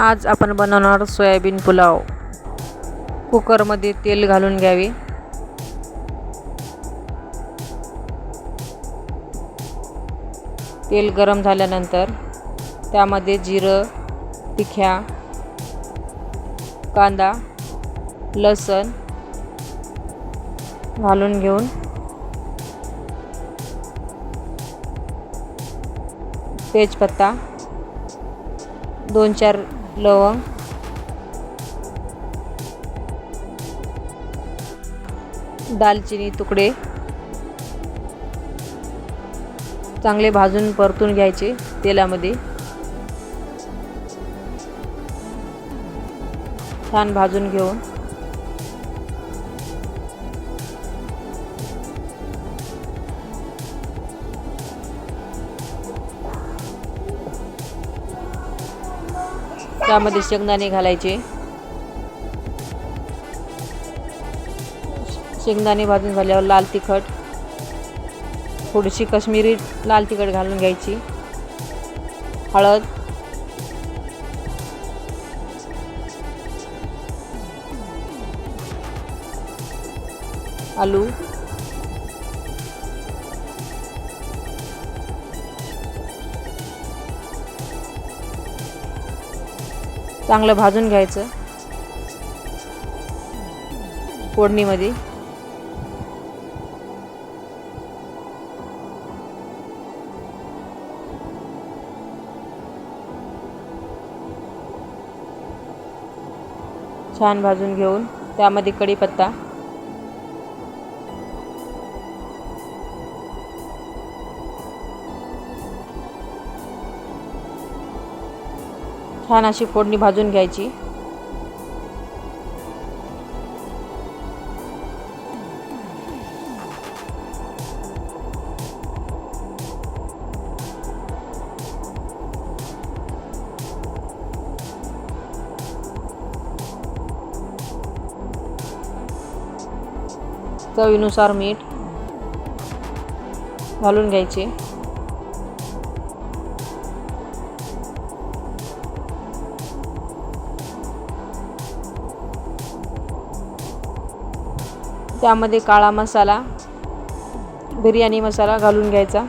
आज आपण बनवणार सोयाबीन पुलाव. कुकरमध्ये तेल घालून घ्यावे. तेल गरम झाल्यानंतर त्यामध्ये जिरं तिख्या कांदा लसण घालून घेऊन तेजपत्ता दोन चार लवंग. दालचिनी तुकडे. चांगले भाजून परतून घ्यायचे तेलामध्ये. छान भाजून घेऊन. त्यामध्ये शेंगदाणे घालायचे. शेंगदाणे भाजून झाल्यावर लाल तिखट. थोडीशी कश्मीरी लाल तिखट घालून घ्यायची. हळद. आलू. चांगलं भाजून घ्यायचं. फोडणीमध्ये. छान भाजून घेऊन त्यामध्ये कढीपत्ता. छान अशी फोडणी भाजून घ्यायची. चवीनुसार मीठ घालून घ्यायचे. त्यामध्ये काळा मसाला बिर्याणी मसाला घालून घ्यायचा.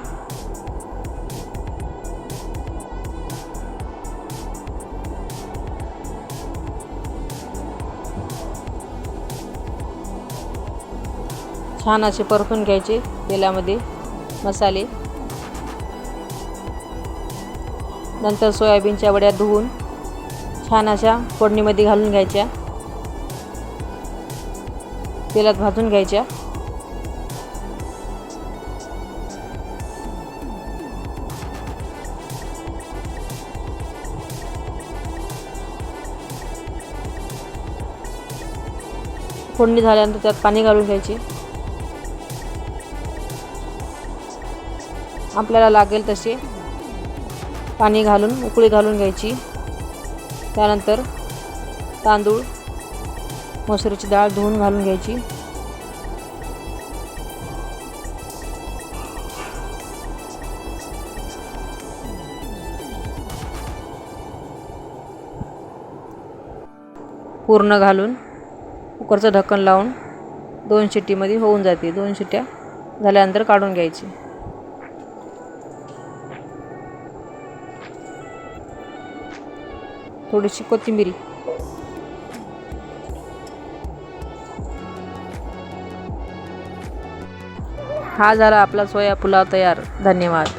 छान असे परतून घ्यायचे तेलामध्ये मसाले. नंतर सोयाबीनच्या वड्या धुवून छान अशा फोडणीमध्ये घालून घ्यायच्या. तेलात भाजून घ्यायच्या. फोडणी झाल्यानंतर त्यात पाणी घालून घ्यायचे. आपल्याला लागेल तसे पाणी घालून उकळी घालून घ्यायची. त्यानंतर तांदूळ मसुरीची डाळ धुवून घालून घ्यायची. पूर्ण घालून कुकरचं ढक्कन लावून दोन शिट्टीमध्ये होऊन जाते. दोन शिट्ट्या झाल्यानंतर काढून घ्यायची. थोडीशी कोथिंबिरी. हा झाला आपला सोया पुलाव तयार. धन्यवाद.